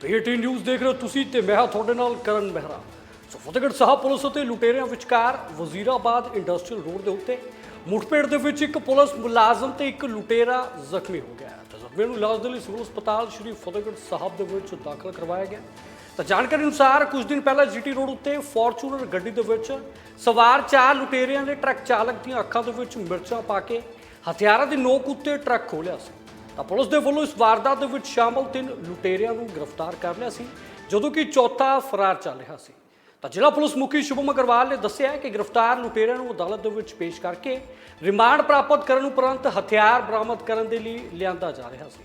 PT news ਦੇਖ ਰਹੇ ਹੋ ਤੁਸੀਂ ਤੇ ਮੈਂ ਹਾਂ ਤੁਹਾਡੇ ਨਾਲ ਕਰਨ ਮਹਿਰਾ। ਸੋ ਫਤਿਹਗੜ੍ਹ ਸਾਹਿਬ ਪੁਲਿਸ ਅਤੇ ਲੁਟੇਰਿਆਂ ਵਿਚਕਾਰ ਵਜ਼ੀਰਾਬਾਦ ਇੰਡਸਟਰੀਅਲ ਰੋਡ ਦੇ ਉੱਤੇ ਮੁਠਭੇੜ ਦੇ ਵਿੱਚ ਇੱਕ ਪੁਲਿਸ ਮੁਲਾਜ਼ਮ ਤੇ ਇੱਕ ਲੁਟੇਰਾ ਜ਼ਖਮੀ ਹੋ ਗਿਆ ਹੈ। ਤੇ ਜ਼ਖਮੀ ਨੂੰ ਇਲਾਜ ਦੇ ਲਈ ਸਿਵਲ ਹਸਪਤਾਲ ਸ਼੍ਰੀ ਫਤਿਹਗੜ੍ਹ ਸਾਹਿਬ ਦੇ ਵਿੱਚ ਦਾਖਲ ਕਰਵਾਇਆ ਗਿਆ। ਤਾਂ ਜਾਣਕਾਰੀ ਅਨੁਸਾਰ ਕੁਝ ਦਿਨ ਪਹਿਲਾਂ ਜੀਟੀ ਰੋਡ ਉੱਤੇ ਫੋਰਚੂਨਰ ਗੱਡੀ ਦੇ ਵਿੱਚ ਸਵਾਰ ਚਾਰ ਲੁਟੇਰਿਆਂ ਨੇ ਟਰੱਕ ਚਾਲਕ ਦੀਆਂ ਅੱਖਾਂ ਦੇ ਵਿੱਚ ਮਿਰਚਾਂ ਪਾ ਕੇ ਹਥਿਆਰਾਂ ਦੀ ਨੋਕ ਉੱਤੇ ਟਰੱਕ ਖੋਲ੍ਹਿਆ ਸੀ। ਤਾਂ ਪੁਲਿਸ ਦੇ ਵੱਲੋਂ ਇਸ ਵਾਰਦਾਤ ਦੇ ਵਿੱਚ ਸ਼ਾਮਲ ਤਿੰਨ ਲੁਟੇਰਿਆਂ ਨੂੰ ਗ੍ਰਿਫਤਾਰ ਕਰ ਲਿਆ ਸੀ, ਜਦੋਂ ਕਿ ਚੌਥਾ ਫਰਾਰ ਚੱਲ ਰਿਹਾ ਸੀ। ਤਾਂ ਜ਼ਿਲ੍ਹਾ ਪੁਲਿਸ ਮੁਖੀ ਸ਼ੁਭਮ ਅਗਰਵਾਲ ਨੇ ਦੱਸਿਆ ਕਿ ਗ੍ਰਿਫਤਾਰ ਲੁਟੇਰਿਆਂ ਨੂੰ ਅਦਾਲਤ ਦੇ ਵਿੱਚ ਪੇਸ਼ ਕਰਕੇ ਰਿਮਾਂਡ ਪ੍ਰਾਪਤ ਕਰਨ ਉਪਰੰਤ ਹਥਿਆਰ ਬਰਾਮਦ ਕਰਨ ਦੇ ਲਈ ਲਿਆਂਦਾ ਜਾ ਰਿਹਾ ਸੀ।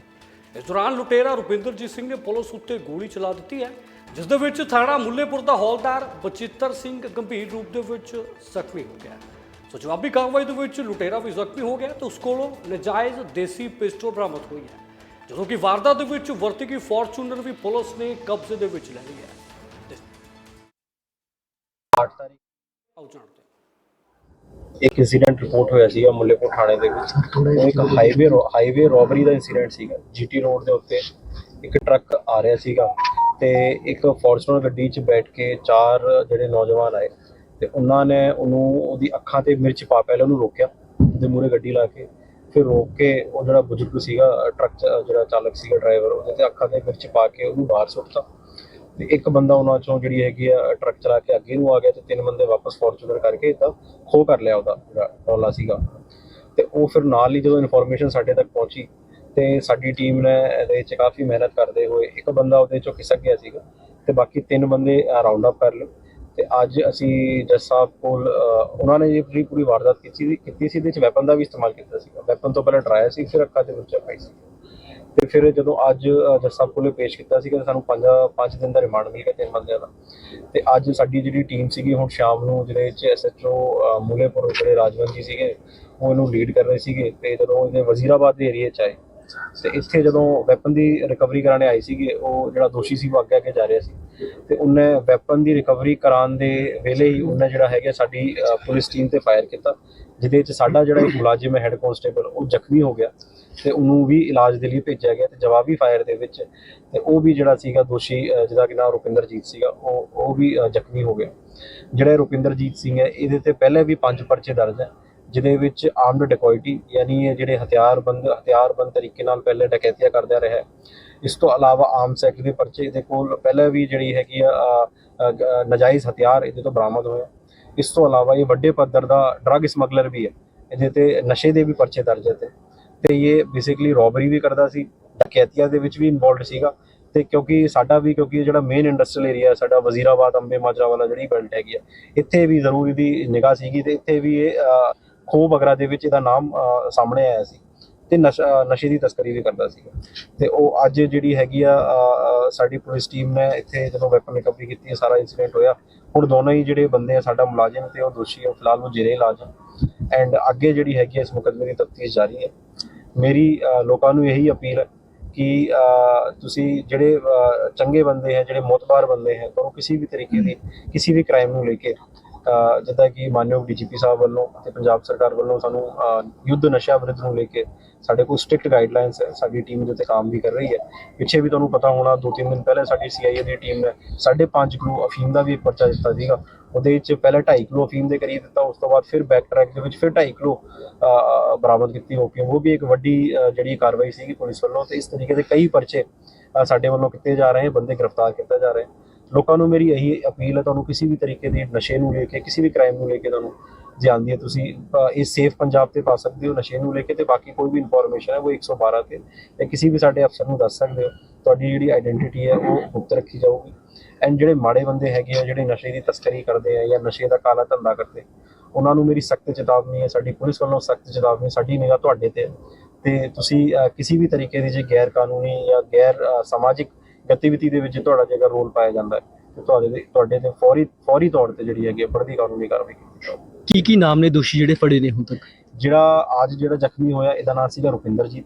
ਇਸ ਦੌਰਾਨ ਲੁਟੇਰਾ ਰੁਪਿੰਦਰਜੀਤ ਸਿੰਘ ਨੇ ਪੁਲਿਸ ਉੱਤੇ ਗੋਲੀ ਚਲਾ ਦਿੱਤੀ ਹੈ, ਜਿਸ ਦੇ ਵਿੱਚ ਥਾਣਾ ਮੁੱਲੇਪੁਰ ਦਾ ਹੌਲਦਾਰ ਬਚਿੱਤਰ ਸਿੰਘ ਗੰਭੀਰ ਰੂਪ ਦੇ ਵਿੱਚ ਜ਼ਖਮੀ ਹੋ ਗਿਆ ਸੋ ਜਵਾਬੀ ਕਾਰਵਾਈ ਦੇ ਵਿੱਚ ਲੁਟੇਰਾ ਵੀ ਜ਼ਖਮੀ ਹੋ ਗਿਆ ਤੇ ਉਸ ਕੋਲੋਂ ਨਜਾਇਜ਼ ਦੇਸੀ ਪਿਸਟਲ ਬਰਾਮਦ ਹੋਈ ਹੈ ਜਦੋਂ ਕਿ ਵਾਰਦਾਤ ਦੇ ਵਿੱਚ ਵਰਤੀ ਗਈ ਫੋਰਚੂਨਰ ਵੀ ਪੁਲਿਸ ਨੇ ਕਬਜ਼ੇ ਦੇ ਵਿੱਚ ਲੈ ਲਈ ਹੈ। ਤੇ 8 ਤਾਰੀਖ ਆਓ ਜਾਣਦੇ। ਇੱਕ ਇਨਸੀਡੈਂਟ ਰਿਪੋਰਟ ਹੋਇਆ ਸੀਗਾ ਮੁੱਲੇਪੁਰ ਥਾਣੇ ਦੇ ਵਿੱਚ। ਉਹ ਇੱਕ ਹਾਈਵੇ ਹਾਈਵੇ ਰੋਬਰੀ ਦਾ ਇਨਸੀਡੈਂਟ ਸੀਗਾ। ਜੀਟੀ ਰੋਡ ਦੇ ਉੱਤੇ ਇੱਕ ਟਰੱਕ ਆ ਰਿਹਾ ਸੀਗਾ ਤੇ ਇੱਕ ਫੋਰਚੂਨਰ ਗੱਡੀ 'ਚ ਬੈਠ ਕੇ ਚਾਰ ਜਿਹੜੇ ਨੌਜਵਾਨ ਆਏ ਤੇ ਉਹਨਾਂ ਨੇ ਉਹਨੂੰ, ਉਹਦੀ ਅੱਖਾਂ ਤੇ ਮਿਰਚ ਪਾ ਪਹਿਲਾਂ ਉਹਨੂੰ ਰੋਕਿਆ, ਉਹਦੇ ਮੂਹਰੇ ਗੱਡੀ ਲਾ ਕੇ, ਫਿਰ ਰੋਕ ਕੇ ਉਹ ਜਿਹੜਾ ਬਜ਼ੁਰਗ ਸੀਗਾ, ਟਰੱਕ ਜਿਹੜਾ ਚਾਲਕ ਸੀਗਾ ਡਰਾਈਵਰ, ਉਹਦੇ ਤੇ ਅੱਖਾਂ ਤੇ ਮਿਰਚ ਪਾ ਕੇ ਉਹਨੂੰ ਬਾਹਰ ਸੁੱਟਤਾ। ਤੇ ਇੱਕ ਬੰਦਾ ਉਹਨਾਂ ਚੋਂ ਜਿਹੜੀ ਹੈਗੀ ਆ, ਟਰੱਕ ਚਲਾ ਕੇ ਅੱਗੇ ਨੂੰ ਆ ਗਿਆ ਤੇ ਤਿੰਨ ਬੰਦੇ ਵਾਪਸ ਫੋਰਚੂਨਰ ਕਰਕੇ ਤਾਂ ਖੋ ਕਰ ਲਿਆ ਉਹਦਾ, ਜਿਹੜਾ ਟੋਲਾ ਸੀਗਾ। ਤੇ ਉਹ ਫਿਰ ਨਾਲ ਹੀ ਜਦੋਂ ਇਨਫੋਰਮੇਸ਼ਨ ਸਾਡੇ ਤੱਕ ਪਹੁੰਚੀ ਤੇ ਸਾਡੀ ਟੀਮ ਨੇ ਇਹਦੇ ਵਿੱਚ ਕਾਫੀ ਮਿਹਨਤ ਕਰਦੇ ਹੋਏ ਇੱਕ ਬੰਦਾ ਉਹਦੇ ਚੋਂ ਖਿਸਕ ਗਿਆ ਸੀਗਾ ਤੇ ਬਾਕੀ ਤਿੰਨ ਬੰਦੇ ਰਾਉਂਡ ਅਪ ਕਰ ਲਏ। ਤੇ ਅੱਜ ਅਸੀਂ ਜੱਜ ਸਾਹਿਬ ਕੋਲ ਉਹਨਾਂ ਨੇ ਇਹ ਪੂਰੀ ਪੂਰੀ ਵਾਰਦਾਤ ਕੀਤੀ ਸੀ ਕੀਤੀ ਸੀ ਇਹਦੇ ਵਿੱਚ ਵੈਪਨ ਦਾ ਵੀ ਇਸਤੇਮਾਲ ਕੀਤਾ ਸੀਗਾ। ਵੈਪਨ ਤੋਂ ਪਹਿਲਾਂ ਡਰਾਇਆ ਸੀ ਫਿਰ ਅੱਖਾਂ ਦੇ ਵਿੱਚ ਪਾਈ ਸੀ। ਤੇ ਫਿਰ ਜਦੋਂ ਅੱਜ ਅ, ਜੱਜ ਸਾਹਿਬ ਕੋਲੇ ਪੇਸ਼ ਕੀਤਾ ਸੀਗਾ ਤੇ ਸਾਨੂੰ ਪੰਜ ਪੰਜ ਦਿਨ ਦਾ ਰਿਮਾਂਡ ਮਿਲ ਗਿਆ ਤਿੰਨ ਬੰਦਿਆਂ ਦਾ। ਤੇ ਅੱਜ ਸਾਡੀ ਜਿਹੜੀ ਟੀਮ ਸੀਗੀ ਹੁਣ ਸ਼ਾਮ ਨੂੰ ਜਿਹੜੇ ਵਿੱਚ ਐਸਐਚਓ ਮੂਲੇਪੁਰ ਜਿਹੜੇ ਰਾਜਵੰਤ ਜੀ ਸੀਗੇ ਉਹ ਇਹਨੂੰ ਲੀਡ ਕਰ ਰਹੇ ਸੀਗੇ। ਤੇ ਜਦੋਂ ਇਹਦੇ ਵਜ਼ੀਰਾਬਾਦ ਦੇ ਏਰੀਆ 'ਚ ਆਏ ਤੇ ਇੱਥੇ ਜਦੋਂ ਵੈਪਨ ਦੀ ਰਿਕਵਰੀ ਕਰਾਣੇ ਆਏ ਸੀਗੇ ਉਹ ਜਿਹੜਾ ਦੋਸ਼ੀ ਸੀ ਉਹ ਅੱਗੇ ਅੱਗੇ ਜਾ ਰਿਹਾ ਸੀ। ਤੇ ਉਹਨੇ ਵੈਪਨ ਦੀ ਰਿਕਵਰੀ ਕਰਾਉਣ ਦੇ ਵੇਲੇ ਹੀ ਉਹਨੇ ਜਿਹੜਾ ਹੈਗਾ ਸਾਡੀ ਪੁਲਿਸ ਟੀਮ ਤੇ ਫਾਇਰ ਕੀਤਾ ਜਿਹਦੇ ਵਿੱਚ ਸਾਡਾ ਜਿਹੜਾ ਇੱਕ ਮੁਲਾਜ਼ਮ ਹੈ ਹੈੱਡ ਕਾਂਸਟੇਬਲ ਉਹ ਜ਼ਖਮੀ ਹੋ ਗਿਆ ਤੇ ਉਹਨੂੰ ਵੀ ਇਲਾਜ ਦੇ ਲਈ ਭੇਜਿਆ ਗਿਆ ਤੇ ਜਵਾਬੀ ਫਾਇਰ ਦੇ ਵਿੱਚ ਤੇ ਉਹ ਵੀ ਜਿਹੜਾ ਸੀਗਾ ਦੋਸ਼ੀ ਜਿਹਦਾ ਕਿ ਨਾਮ ਰੁਪਿੰਦਰਜੀਤ ਸੀਗਾ ਉਹ ਉਹ ਵੀ ਅ, ਜ਼ਖਮੀ ਹੋ ਗਿਆ। ਜਿਹੜਾ ਰੁਪਿੰਦਰਜੀਤ ਸਿੰਘ ਹੈ ਇਹਦੇ ਤੇ ਪਹਿਲੇ ਵੀ ਪੰਜ ਪਰਚੇ ਦਰਜ ਹੈ। ਜਿਹਦੇ ਵਿੱਚ ਆਰਮਡ ਡਿਕੋਇਟੀ ਯਾਨੀ ਇਹ ਜਿਹੜੇ ਹਥਿਆਰਬੰਦ ਹਥਿਆਰਬੰਦ ਤਰੀਕੇ ਨਾਲ ਪਹਿਲੇ ਡਕੈਤੀਆਂ ਕਰਦਾ ਰਿਹਾ ਇਸ ਤੋਂ ਇਲਾਵਾ ਆਮ ਸੈਕ ਦੇ ਪਰਚੇ ਦੇ ਕੋਲ ਪਹਿਲਾਂ ਵੀ ਜਿਹੜੀ ਹੈਗੀ ਆ ਅ, ਨਾਜਾਇਜ਼ ਹਥਿਆਰ ਇਹਦੇ ਤੋਂ ਬਰਾਮਦ ਹੋਇਆ ਇਸ ਤੋਂ ਇਲਾਵਾ ਇਹ ਵੱਡੇ ਪੱਧਰ ਦਾ ਡਰੱਗ ਸਮਗਲਰ ਵੀ ਹੈ। ਇਹਦੇ ਤੇ ਨਸ਼ੇ ਦੇ ਵੀ ਪਰਚੇ ਦਰਜ ਹੈ ਤੇ। ਇਹ ਬੇਸਿਕਲੀ ਰੋਬਰੀ ਵੀ ਕਰਦਾ ਸੀ। ਡਕੈਤੀਆਂ ਦੇ ਵਿੱਚ ਵੀ ਇਨਵੋਲਡ ਸੀਗਾ। ਤੇ ਕਿਉਂਕਿ ਸਾਡਾ ਵੀ ਕਿਉਂਕਿ ਜਿਹੜਾ ਮੇਨ ਇੰਡਸਟਰੀਅਲ ਏਰੀਆ ਹੈ ਸਾਡਾ ਵਜ਼ੀਰਾਬਾਦ ਅੰਬੇ ਮਾਜਰਾ ਵਾਲਾ ਜਿਹੜੀ ਬੈਲਟ ਹੈਗੀ ਆ ਇੱਥੇ ਵੀ ਜ਼ਰੂਰੀ ਦੀ ਨਿਗਾਹ ਸੀਗੀ ਤੇ ਇੱਥੇ ਵੀ ਇਹ ਅ, ਖੋਹ ਦੇ ਵਿੱਚ ਇਹਦਾ ਨਾਮ ਸਾਹਮਣੇ ਆਇਆ ਸੀ ਤੇ ਨਸ਼ੇ ਦੀ ਤਸਕਰੀ ਵੀ ਕਰਦਾ ਸੀਗਾ। ਤੇ ਉਹ ਅੱਜ ਜਿਹੜੀ ਹੈਗੀ ਆ ਸਾਡੀ ਪੁਲਿਸ ਟੀਮ ਨੇ ਇੱਥੇ ਜਦੋਂ ਵੈਪਨ ਰਿਕਵਰੀ ਕੀਤੀ ਹੈ ਸਾਰਾ ਇਨਸੀਡੈਂਟ ਹੋਇਆ। ਹੁਣ ਦੋਨੋਂ ਹੀ ਜਿਹੜੇ ਬੰਦੇ ਆ ਸਾਡਾ ਮੁਲਾਜ਼ਮ ਤੇ ਉਹ ਦੋਸ਼ੀ ਉਹ ਫਿਲਹਾਲ ਉਹ ਜੇਰੇ ਇਲਾਜ ਹੈ ਐਂਡ ਅੱਗੇ ਜਿਹੜੀ ਹੈਗੀ ਇਸ ਮੁਕੱਦਮੇ ਦੀ ਤਫਤੀਸ਼ ਜਾਰੀ ਹੈ। ਮੇਰੀ ਅ, ਲੋਕਾਂ ਨੂੰ ਇਹੀ ਅਪੀਲ ਹੈ ਕਿ ਅ, ਤੁਸੀਂ ਜਿਹੜੇ ਚੰਗੇ ਬੰਦੇ ਹੈ ਜਿਹੜੇ ਮੋਤਬਾਰ ਬੰਦੇ ਹੈ ਤੁਹਾਨੂੰ ਕਿਸੇ ਵੀ ਤਰੀਕੇ ਦੀ ਕਿਸੇ ਵੀ ਕ੍ਰਾਈਮ ਨੂੰ ਲੈ ਕੇ। ਜਿੱਦਾਂ ਕਿ ਮਾਨਯੋਗ ਡੀਜੀਪੀ ਸਾਹਿਬ ਵੱਲੋਂ ਅਤੇ ਪੰਜਾਬ ਸਰਕਾਰ ਵੱਲੋਂ ਸਾਨੂੰ ਯੁੱਧ ਨਸ਼ਾ ਵਿਰੁੱਧ ਨੂੰ ਲੈ ਕੇ ਸਾਡੇ ਕੋਲ ਸਟ੍ਰਿਕਟ ਗਾਈਡਲਾਈਨਸ ਹੈ, ਸਾਡੀ ਟੀਮ ਦੇ ਉੱਤੇ ਕੰਮ ਵੀ ਕਰ ਰਹੀ ਹੈ। ਪਿੱਛੇ ਵੀ ਤੁਹਾਨੂੰ ਪਤਾ ਹੋਣਾ ਦੋ ਤਿੰਨ ਦਿਨ ਪਹਿਲੇ ਸਾਡੀ ਸੀਆਈਏ ਦੀ ਟੀਮ ਨੇ 5.5 ਕਿਲੋ ਅਫੀਮ ਦਾ ਵੀ ਪਰਚਾ ਦਿੱਤਾ ਸੀਗਾ। ਉਹਦੇ ਵਿੱਚ ਪਹਿਲਾਂ 2.5 ਕਿਲੋ ਅਫੀਮ ਦੇ ਕਰੀਬ ਦਿੱਤਾ, ਉਸ ਤੋਂ ਬਾਅਦ ਫਿਰ ਬੈਕ ਟਰੈਕ ਦੇ ਵਿੱਚ ਫਿਰ 2.5 ਕਿਲੋ ਬਰਾਮਦ ਕੀਤੀ ਓਪੀਐਮ ਉਹ ਵੀ ਇੱਕ ਵੱਡੀ ਜਿਹੜੀ ਕਾਰਵਾਈ ਸੀਗੀ ਪੁਲਿਸ ਵੱਲੋਂ ਤੇ ਇਸ ਤਰੀਕੇ ਦੇ ਕਈ ਪਰਚੇ ਸਾਡੇ ਵੱਲੋਂ ਕੀਤੇ ਜਾ ਰਹੇ, ਬੰਦੇ ਗ੍ਰਿਫਤਾਰ ਕੀਤੇ ਜਾ ਰਹੇ। ਲੋਕਾਂ ਨੂੰ ਮੇਰੀ ਇਹੀ ਅਪੀਲ ਹੈ, ਤੁਹਾਨੂੰ ਕਿਸੇ ਵੀ ਤਰੀਕੇ ਦੇ ਨਸ਼ੇ ਨੂੰ ਲੈ ਕੇ, ਕਿਸੇ ਵੀ ਕ੍ਰਾਈਮ ਨੂੰ ਲੈ ਕੇ ਤੁਹਾਨੂੰ ਜੇ ਆਉਂਦੀ ਹੈ ਤੁਸੀਂ ਇਹ ਸੇਫ ਪੰਜਾਬ ਤੇ ਪਾ ਸਕਦੇ ਹੋ, ਨਸ਼ੇ ਨੂੰ ਲੈ ਕੇ ਤੇ ਬਾਕੀ ਕੋਈ ਵੀ ਇਨਫੋਰਮੇਸ਼ਨ ਹੈ, ਉਹ 112 ਤੇ ਜਾਂ ਕਿਸੇ ਵੀ ਸਾਡੇ ਅਫਸਰ ਨੂੰ ਦੱਸ ਸਕਦੇ ਹੋ। ਤੁਹਾਡੀ ਜਿਹੜੀ ਆਇਡੈਂਟੀਟੀ ਹੈ, ਉਹ ਗੁਪਤ ਰੱਖੀ ਜਾਊਗੀ। ਐਂਡ ਜਿਹੜੇ ਮਾੜੇ ਬੰਦੇ ਹੈਗੇ ਆ, ਜਿਹੜੇ ਨਸ਼ੇ ਦੀ ਤਸਕਰੀ ਕਰਦੇ ਆ ਜਾਂ ਨਸ਼ੇ ਦਾ ਕਾਲਾ ਧੰਦਾ ਕਰਦੇ, ਉਹਨਾਂ ਨੂੰ ਮੇਰੀ ਸਖਤ ਚੇਤਾਵਨੀ ਹੈ, ਸਾਡੀ ਪੁਲਿਸ ਵੱਲੋਂ ਸਖਤ ਚੇਤਾਵਨੀ, ਸਾਡੀ ਨਿਗਾਹ ਤੁਹਾਡੇ ਤੇ ਹੈ। ਤੇ ਤੁਸੀਂ ਕਿਸੇ ਵੀ ਤਰੀਕੇ ਦੀ ਜੇ ਗੈਰ ਕਾਨੂੰਨੀ ਜਾਂ ਗੈਰ ਸਮਾਜਿਕ ਗਤੀਵਿਧੀ ਦੇ ਵਿੱਚ ਤੁਹਾਡਾ ਜੇਕਰ ਰੋਲ ਪਾਇਆ ਜਾਂਦਾ ਹੈ ਤੇ ਤੁਹਾਡੇ ਤੇ ਤੁਹਾਡੇ ਤੇ ਫੌਰੀ ਫੌਰੀ ਤੌਰ ਤੇ ਜਿਹੜੀ ਹੈਗੀ ਹੈ ਬਣਦੀ ਕਾਨੂੰਨੀ ਕਾਰਵਾਈ ਕੀਤੀ ਜਾਊਗੀ ਕੀ ਕੀ ਨਾਮ ਨੇ ਦੋਸ਼ੀ ਜਿਹੜੇ ਫੜੇ ਨੇ ਹੁਣ ਤੱਕ? ਜਿਹੜਾ ਅੱਜ ਜਿਹੜਾ ਜ਼ਖਮੀ ਹੋਇਆ ਇਹਦਾ ਨਾਮ ਸੀਗਾ ਰੁਪਿੰਦਰਜੀਤ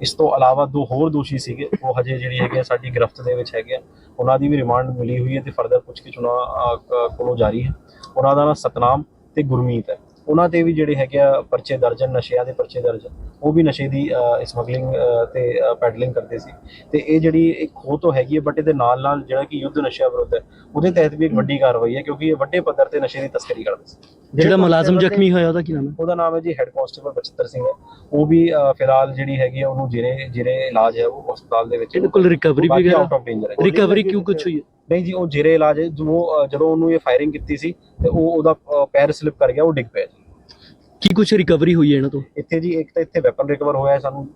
ਇਸ ਤੋਂ ਇਲਾਵਾ ਦੋ ਹੋਰ ਦੋਸ਼ੀ ਸੀਗੇ ਉਹ ਹਜੇ ਜਿਹੜੀ ਹੈਗੇ ਆ ਸਾਡੀ ਗ੍ਰਿਫਤ ਦੇ ਵਿੱਚ ਹੈਗੇ ਆ। ਉਹਨਾਂ ਦੀ ਵੀ ਰਿਮਾਂਡ ਮਿਲੀ ਹੋਈ ਹੈ ਤੇ ਫਰਦਰ ਪੁੱਛਗਿੱਛ ਉਹਨਾਂ ਕੋਲੋਂ ਜਾਰੀ ਹੈ। ਉਹਨਾਂ ਦਾ ਨਾਮ ਸਤਨਾਮ ਤੇ ਗੁਰਮੀਤ ਹੈ। ਉਹਨਾਂ ਤੇ ਵੀ ਜਿਹੜੇ ਹੈਗੇ ਆ ਪਰਚੇ ਦਰਜ ਨਸ਼ਿਆਂ ਦੇ ਪਰਚੇ ਦਰਜ ਉਹ ਵੀ ਨਸ਼ੇ ਦੀ ਸਮਗਲਿੰਗ ਤੇ ਪੈਡਲਿੰਗ ਕਰਦੇ ਸੀ। ਤੇ ਇਹ ਜਿਹੜੀ ਇੱਕ ਖੋਹ ਤੋਂ ਹੈਗੀ ਹੈ ਬਟ ਇਹਦੇ ਨਾਲ ਨਾਲ ਜਿਹੜਾ ਕਿ ਯੁੱਧ ਨਸ਼ਿਆਂ ਵਿਰੁੱਧ ਹੈ, ਉਹਦੇ ਤਹਿਤ ਵੀ ਇੱਕ ਵੱਡੀ ਕਾਰਵਾਈ ਹੈ, ਕਿਉਂਕਿ ਇਹ ਵੱਡੇ ਪੱਧਰ ਤੇ ਨਸ਼ੇ ਦੀ ਤਸਕਰੀ ਕਰਦੇ ਸੀ। ਜਿਹੜਾ ਮੁਲਾਜ਼ਮ ਜ਼ਖਮੀ ਹੋਇਆ ਉਹਦਾ ਕੀ ਨਾਮ ਹੈ? ਉਹਦਾ ਨਾਮ ਹੈ ਜੀ ਹੈੱਡ ਕਾਂਸਟੇਬਲ ਬਚਿੱਤਰ ਸਿੰਘ। ਹੈ ਉਹ ਵੀ ਅਹ, ਫਿਲਹਾਲ ਜਿਹੜੀ ਹੈਗੀ ਆ ਉਹਨੂੰ ਜਿਹੜੇ ਜਿਹੜੇ ਇਲਾਜ ਹੈ ਉਹ ਹਸਪਤਾਲ ਦੇ ਵਿੱਚ ਇਹਦੇ ਕੋਲ ਰਿਕਵਰੀ ਬਾਕੀ ਵਗੈਰਾ? ਆਊਟ ਆਫ ਡੇਂਜਰ ਹੈ। ਰਿਕਵਰੀ ਕਿਉਂ ਕੁਝ ਹੋਈ ਹੈ? ਨਹੀਂ ਜੀ ਉਹ ਜਿਹੜੇ ਇਲਾਜ ਹੈ, ਜੋ ਅਹ, ਜਦੋਂ ਉਹਨੂੰ ਇਹ ਫਾਇਰਿੰਗ ਕੀਤੀ ਸੀ ਤੇ ਉਹ ਉਹਦਾ ਅਹ, ਪੈਰ ਸਲਿਪ ਕਰ ਗਿਆ ਉਹ ਡਿੱਗ ਪਿਆ ਜੀ। ਕੀ ਕੁਝ ਰਿਕਵਰੀ ਹੋਈ ਹੈ ਇਹਨਾਂ ਤੋਂ? ਇੱਥੇ ਜੀ ਇੱਕ ਤਾਂ ਇੱਥੇ ਵੈਪਨ ਰਿਕਵਰ ਹੋਇਆ ਹੈ ਸਾਨੂੰ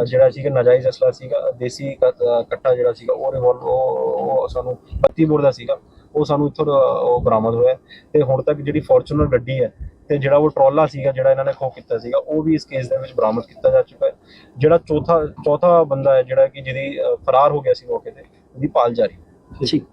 ਅਹ, ਜਿਹੜਾ ਸੀਗਾ ਨਾਜਾਇਜ਼ ਅਸਲਾ ਸੀਗਾ ਦੇਸੀ ਕ- ਅਹ, ਕੱਟਾ ਜਿਹੜਾ ਸੀਗਾ ਉਹ ਰਿਵੋਲਵਰ ਉਹ ਉਹ ਸਾਨੂੰ 32 ਬੋਰ ਦਾ ਸੀਗਾ। ਉਹ ਸਾਨੂੰ ਇੱਥੋਂ ਉਹ ਬਰਾਮਦ ਹੋਇਆ ਤੇ ਹੁਣ ਤੱਕ ਜਿਹੜੀ ਫੋਰਚੂਨਰ ਗੱਡੀ ਹੈ ਤੇ ਜਿਹੜਾ ਉਹ ਟਰੋਲਾ ਸੀਗਾ, ਜਿਹੜਾ ਇਹਨਾਂ ਨੇ ਖੋਹ ਕੀਤਾ ਸੀਗਾ, ਉਹ ਵੀ ਇਸ ਕੇਸ ਦੇ ਵਿੱਚ ਬਰਾਮਦ ਕੀਤਾ ਜਾ ਚੁੱਕਾ ਹੈ। ਜਿਹੜਾ ਚੌਥਾ ਚੌਥਾ ਬੰਦਾ ਹੈ ਜਿਹੜਾ ਕਿ ਜਿਹਦੀ ਫਰਾਰ ਹੋ ਗਿਆ ਸੀ ਮੌਕੇ ਤੇ, ਉਹਦੀ ਭਾਲ ਜਾਰੀ ਠੀਕ